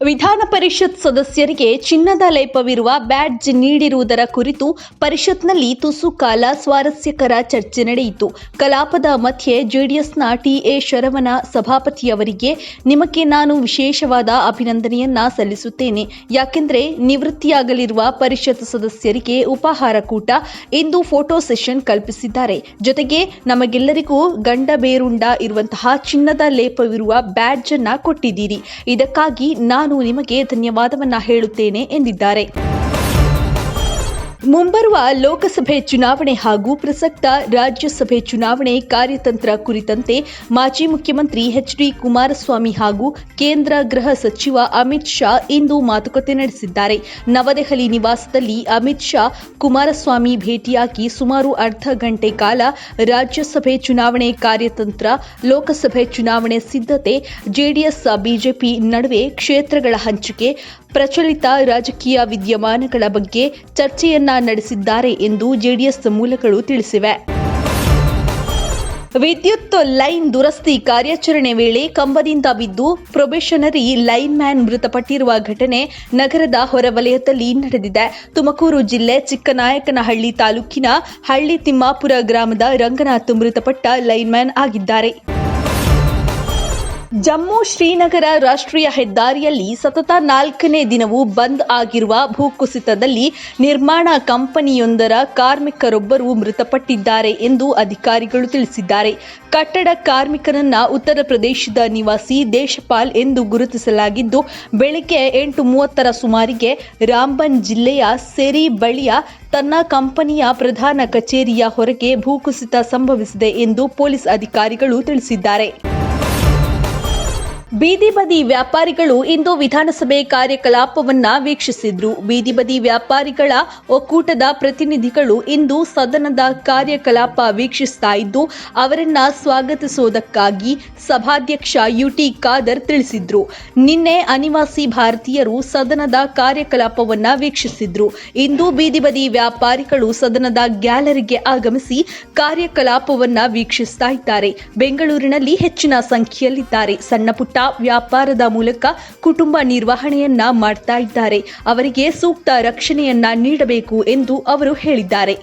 ವಿಧಾನ ಪರಿಷತ್ ಸದಸ್ಯರಿಗೆ ಚಿನ್ನದ ಲೇಪವಿರುವ ಬ್ಯಾಡ್ಜ್ ನೀಡಿರುವುದರ ಕುರಿತು ಪರಿಷತ್ನಲ್ಲಿ ತುಸು ಕಾಲ ಸ್ವಾರಸ್ಯಕರ ಚರ್ಚೆ ನಡೆಯಿತು. ಕಲಾಪದ ಮಧ್ಯೆ ಜೆಡಿಎಸ್ನ ಟಿಎ ಶರವಣ ಸಭಾಪತಿಯವರಿಗೆ ನಿಮಗೆ ನಾನು ವಿಶೇಷವಾದ ಅಭಿನಂದನೆಯನ್ನ ಸಲ್ಲಿಸುತ್ತೇನೆ. ಯಾಕೆಂದರೆ ನಿವೃತ್ತಿಯಾಗಲಿರುವ ಪರಿಷತ್ ಸದಸ್ಯರಿಗೆ ಉಪಹಾರ ಕೂಟ ಇಂದು ಫೋಟೋ ಸೆಷನ್ ಕಲ್ಪಿಸಿದ್ದಾರೆ. ಜೊತೆಗೆ ನಮಗೆಲ್ಲರಿಗೂ ಗಂಡ ಬೇರುಂಡ ಇರುವಂತಹ ಚಿನ್ನದ ಲೇಪವಿರುವ ಬ್ಯಾಡ್ಜ್ ಅನ್ನ ಕೊಟ್ಟಿದ್ದೀರಿ. ಇದಕ್ಕಾಗಿ ನಾನು ನಿಮಗೆ ಧನ್ಯವಾದವನ್ನ ಹೇಳುತ್ತೇನೆ ಎಂದಿದ್ದಾರೆ. ಮುಂಬರುವ ಲೋಕಸಭೆ ಚುನಾವಣೆ ಹಾಗೂ ಪ್ರಸಕ್ತ ರಾಜ್ಯಸಭೆ ಚುನಾವಣೆ ಕಾರ್ಯತಂತ್ರ ಕುರಿತಂತೆ ಮಾಜಿ ಮುಖ್ಯಮಂತ್ರಿ ಎಚ್ ಡಿ ಕುಮಾರಸ್ವಾಮಿ ಹಾಗೂ ಕೇಂದ್ರ ಗೃಹ ಸಚಿವ ಅಮಿತ್ ಶಾ ಇಂದು ಮಾತುಕತೆ ನಡೆಸಿದ್ದಾರೆ. ನವದೆಹಲಿ ನಿವಾಸದಲ್ಲಿ ಅಮಿತ್ ಶಾ ಕುಮಾರಸ್ವಾಮಿ ಭೇಟಿಯಾಗಿ ಸುಮಾರು ಅರ್ಧ ಗಂಟೆ ಕಾಲ ರಾಜ್ಯಸಭೆ ಚುನಾವಣೆ ಕಾರ್ಯತಂತ್ರ, ಲೋಕಸಭೆ ಚುನಾವಣೆ ಸಿದ್ಧತೆ, ಜೆಡಿಎಸ್, ಬಿಜೆಪಿ ನಡುವೆ ಕ್ಷೇತ್ರಗಳ ಹಂಚಿಕೆ ಪ್ರಚಲಿತ ರಾಜಕೀಯ ವಿದ್ಯಮಾನಗಳ ಬಗ್ಗೆ ಚರ್ಚೆಯನ್ನ ನಡೆಸಿದ್ದಾರೆ ಎಂದು ಜೆಡಿಎಸ್ ಮೂಲಗಳು ತಿಳಿಸಿವೆ. ವಿದ್ಯುತ್ ಲೈನ್ ದುರಸ್ತಿ ಕಾರ್ಯಾಚರಣೆ ವೇಳೆ ಕಂಬದಿಂದ ಬಿದ್ದು ಪ್ರೊಬೇಷನರಿ ಲೈನ್ ಮ್ಯಾನ್ ಮೃತಪಟ್ಟಿರುವ ಘಟನೆ ನಗರದ ಹೊರವಲಯದಲ್ಲಿ ನಡೆದಿದೆ. ತುಮಕೂರು ಜಿಲ್ಲೆ ಚಿಕ್ಕನಾಯಕನಹಳ್ಳಿ ತಾಲೂಕಿನ ಹಳ್ಳಿ ತಿಮ್ಮಾಪುರ ಗ್ರಾಮದ ರಂಗನಾಥ್ ಮೃತಪಟ್ಟ ಲೈನ್ ಮ್ಯಾನ್ ಆಗಿದ್ದಾರೆ. ಜಮ್ಮು ಶ್ರೀನಗರ ರಾಷ್ಟ್ರೀಯ ಹೆದ್ದಾರಿಯಲ್ಲಿ ಸತತ ನಾಲ್ಕನೇ ದಿನವೂ ಬಂದ್ ಆಗಿರುವ ಭೂಕುಸಿತದಲ್ಲಿ ನಿರ್ಮಾಣ ಕಂಪನಿಯೊಂದರ ಕಾರ್ಮಿಕರೊಬ್ಬರು ಮೃತಪಟ್ಟಿದ್ದಾರೆ ಎಂದು ಅಧಿಕಾರಿಗಳು ತಿಳಿಸಿದ್ದಾರೆ. ಕಟ್ಟಡ ಕಾರ್ಮಿಕರನ್ನ ಉತ್ತರ ಪ್ರದೇಶದ ನಿವಾಸಿ ದೇಶಪಾಲ್ ಎಂದು ಗುರುತಿಸಲಾಗಿದ್ದು, ಬೆಳಗ್ಗೆ ಎಂಟು ಮೂವತ್ತರ ಸುಮಾರಿಗೆ ರಾಂಬನ್ ಜಿಲ್ಲೆಯ ಸೆರಿ ಬಳಿಯ ತನ್ನ ಕಂಪನಿಯ ಪ್ರಧಾನ ಕಚೇರಿಯ ಹೊರಗೆ ಭೂಕುಸಿತ ಸಂಭವಿಸಿದೆ ಎಂದು ಪೊಲೀಸ್ ಅಧಿಕಾರಿಗಳು ತಿಳಿಸಿದ್ದಾರೆ. ಬೀದಿ ಬದಿ ವ್ಯಾಪಾರಿಗಳು ಇಂದು ವಿಧಾನಸಭೆ ಕಾರ್ಯಕಲಾಪವನ್ನ ವೀಕ್ಷಿಸಿದ್ರು. ಬೀದಿ ಬದಿ ವ್ಯಾಪಾರಿಗಳ ಒಕ್ಕೂಟದ ಪ್ರತಿನಿಧಿಗಳು ಇಂದು ಸದನದ ಕಾರ್ಯಕಲಾಪ ವೀಕ್ಷಿಸ್ತಾ ಇದ್ದು, ಅವರನ್ನ ಸ್ವಾಗತಿಸುವುದಕ್ಕಾಗಿ ಸಭಾಧ್ಯಕ್ಷ ಯುಟಿ ಖಾದರ್ ತಿಳಿಸಿದ್ರು. ನಿನ್ನೆ ಅನಿವಾಸಿ ಭಾರತೀಯರು ಸದನದ ಕಾರ್ಯಕಲಾಪವನ್ನ ವೀಕ್ಷಿಸಿದ್ರು. ಇಂದು ಬೀದಿ ಬದಿ ವ್ಯಾಪಾರಿಗಳು ಸದನದ ಗ್ಯಾಲರಿಗೆ ಆಗಮಿಸಿ ಕಾರ್ಯಕಲಾಪವನ್ನ ವೀಕ್ಷಿಸ್ತಾ ಇದ್ದಾರೆ. ಬೆಂಗಳೂರಿನಲ್ಲಿ ಹೆಚ್ಚಿನ ಸಂಖ್ಯೆಯಲ್ಲಿದ್ದಾರೆ. ಸಣ್ಣ ವ್ಯಾಪಾರದ ಮೂಲಕ ಕುಟುಂಬ ನಿರ್ವಹಣೆಯನ್ನ ಮಾಡ್ತಾ ಇದ್ದಾರೆ. ಅವರಿಗೆ ಸೂಕ್ತ ರಕ್ಷಣೆಯನ್ನ ನೀಡಬೇಕು ಎಂದು ಅವರು ಹೇಳಿದ್ದಾರೆ.